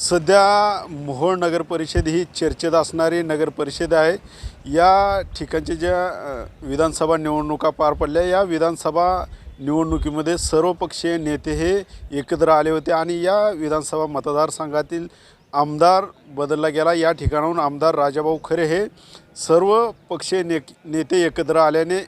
सध्या मोहोळ नगर परिषद ही चर्चेत असणारी नगर परिषद आहे. या ठिकाणच्या ज्या विधानसभा निवडणुका पार पडल्या या विधानसभा निवडणुकीमध्ये सर्वपक्षीय नेते हे एकत्र आले होते आणि या विधानसभा मतदारसंघातील आमदार बदलला गेला. या ठिकाणाहून आमदार राजाभाऊ खरे हे सर्व पक्षीय ने नेते एकत्र आल्याने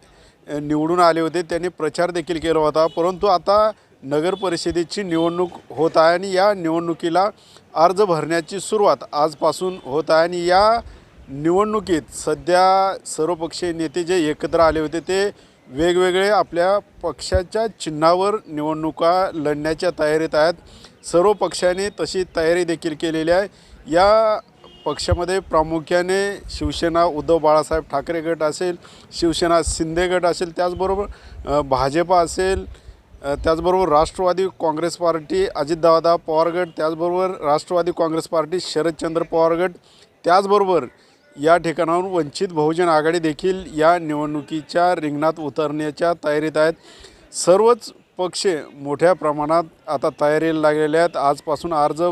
निवडून आले होते. त्यांनी प्रचार देखील केला होता. परंतु आता नगर परिषदेची निवडणूक होत आहे आणि या निवडणुकीला अर्ज भरण्याची सुरुवात आजपासून होत आहे आणि या निवडणुकीत सध्या सर्वपक्षीय नेते जे एकत्र आले होते ते वेगवेगळे आपल्या पक्षाच्या चिन्हावर निवडणुका लढण्याच्या तयारीत आहेत. सर्व पक्षांनी तशी तयारी देखील केलेली आहे. या पक्षामध्ये प्रामुख्याने शिवसेना उद्धव बाळासाहेब ठाकरे गट असेल शिवसेना शिंदे गट असेल त्याचबरोबर भाजपा असेल त्याचबरोबर राष्ट्रवादी काँग्रेस पार्टी अजितदादा पवार गट त्याचबरोबर राष्ट्रवादी काँग्रेस पार्टी शरदचंद्र पवार गट त्याचबरोबर या ठिकाणाहून वंचित बहुजन आघाडी देखील या निवडणुकीच्या रिंगणात उतरण्याच्या तयारीत आहेत. सर्वच पक्ष मोठ्या प्रमाणात आता तयारीला लागलेले आहेत. आजपासून अर्ज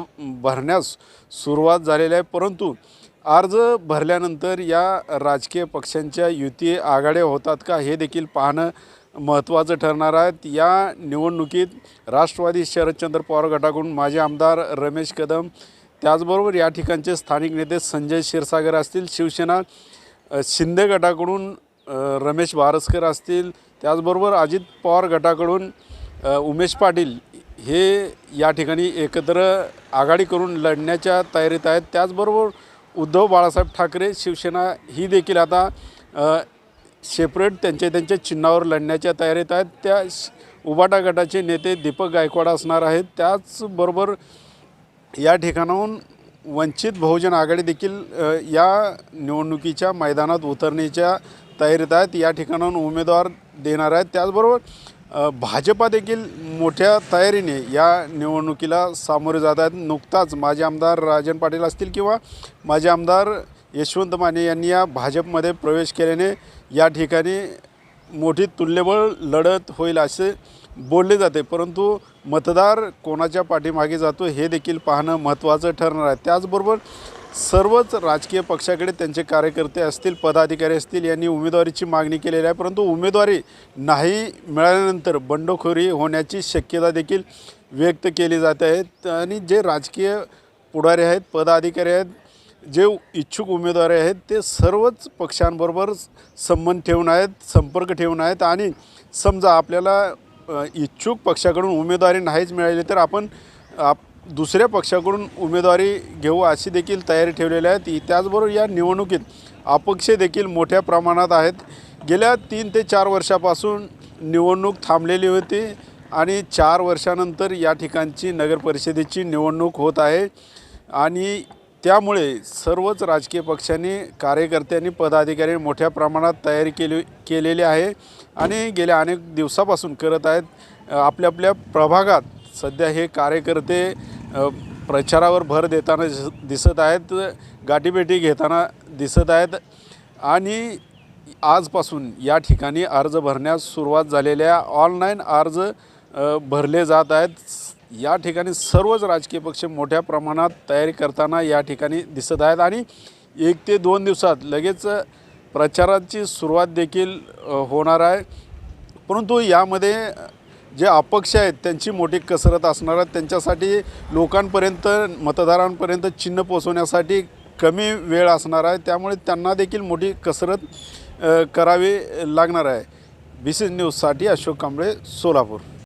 भरण्यास सुरुवात झालेली आहे. परंतु अर्ज भरल्यानंतर या राजकीय पक्षांच्या युती आघाड्या होतात का हे देखील पाहणं महत्त्वाचं ठरणार आहेत. या निवडणुकीत राष्ट्रवादी शरदचंद्र पवार गटाकडून माजी आमदार रमेश कदम त्याचबरोबर या ठिकाणचे स्थानिक नेते संजय क्षीरसागर असतील शिवसेना शिंदे गटाकडून रमेश भारसकर असतील त्याचबरोबर अजित पवार गटाकडून उमेश पाटील हे या ठिकाणी एकत्र आघाडी करून लढण्याच्या तयारीत आहेत. त्याचबरोबर उद्धव बाळासाहेब ठाकरे शिवसेना ही देखील आता सेपरेट त्यांच्या त्यांच्या चिन्हावर लढण्याच्या तयारीत आहेत. त्या उबाटा गटाचे नेते दीपक गायकवाड असणार आहेत. त्याचबरोबर या ठिकाणाहून वंचित बहुजन आघाडी देखील या निवडणुकीच्या मैदानात उतरण्याच्या तयारीत आहेत. या ठिकाणाहून उमेदवार देणार आहेत. त्याचबरोबर भाजपा देखील मोठ्या तयारीने या निवडणुकीला सामोरे जात आहेत. नुकताच माजी आमदार राजन पाटील असतील किंवा माजी आमदार यशवंत माने यांनी या भाजपमध्ये प्रवेश केल्याने या ठिकाणी मोठी तुल्यबळ लढत होईल असे बोलले जाते. परंतु मतदार कोणाच्या पाठीमागे जातो हे देखील पाहणं महत्त्वाचं ठरणार आहे. त्याचबरोबर सर्वच राजकीय पक्षाकडे त्यांचे कार्यकर्ते असतील पदाधिकारी असतील यांनी उमेदवारीची मागणी केलेली आहे. परंतु उमेदवारी नाही मिळाल्यानंतर बंडखोरी होण्याची शक्यता देखील व्यक्त केली जाते आहे. आणि जे राजकीय पुढारी आहेत पदाधिकारी आहेत जे इच्छुक उमेदवार आहेत ते सर्वच पक्षांबरोबर संबंध ठेवून आहेत संपर्क ठेवून आहेत आणि समजा आपल्याला इच्छुक पक्षाकडून उमेदवारी नाहीच मिळाली तर आपण आप दुसऱ्या पक्षाकडून उमेदवारी घेऊ अशी देखील तयारी ठेवलेली आहे. ती त्याचबरोबर या निवडणुकीत अपक्ष देखील मोठ्या प्रमाणात आहेत. गेल्या तीन ते चार वर्षापासून निवडणूक थांबलेली होती आणि चार वर्षानंतर या ठिकाणची नगरपरिषदेची निवडणूक होत आहे. आणि त्यामुळे सर्वच राजकीय पक्षांनी कार्यकर्त्यांनी पदाधिकारी मोठ्या प्रमाणात तयारी केली केलेली आहे. आणि गेल्या अनेक दिवसापासून करत आहेत. आपल्या आपल्या प्रभागात सध्या हे कार्यकर्ते प्रचारावर भर देताना दिस- दिसत आहेत. गाठीभेटी घेताना दिसत आहेत. आणि आजपासून या ठिकाणी अर्ज भरण्यास सुरुवात झालेल्या ऑनलाईन अर्ज भरले जात आहेत. या ठिकाणी सर्वच राजकीय पक्ष मोठ्या प्रमाणात तयारी करताना या ठिकाणी दिसत आहेत. आणि एक ते दोन दिवसात लगेच प्रचाराची सुरुवात देखील होणार आहे. परंतु यामध्ये जे अपक्ष आहेत त्यांची मोठी कसरत असणार आहे. त्यांच्यासाठी लोकांपर्यंत मतदारांपर्यंत चिन्ह पोचवण्यासाठी कमी वेळ असणार आहे. त्यामुळे त्यांना देखील मोठी कसरत करावी लागणार आहे. बी सी न्यूजसाठी अशोक कांबळे सोलापूर.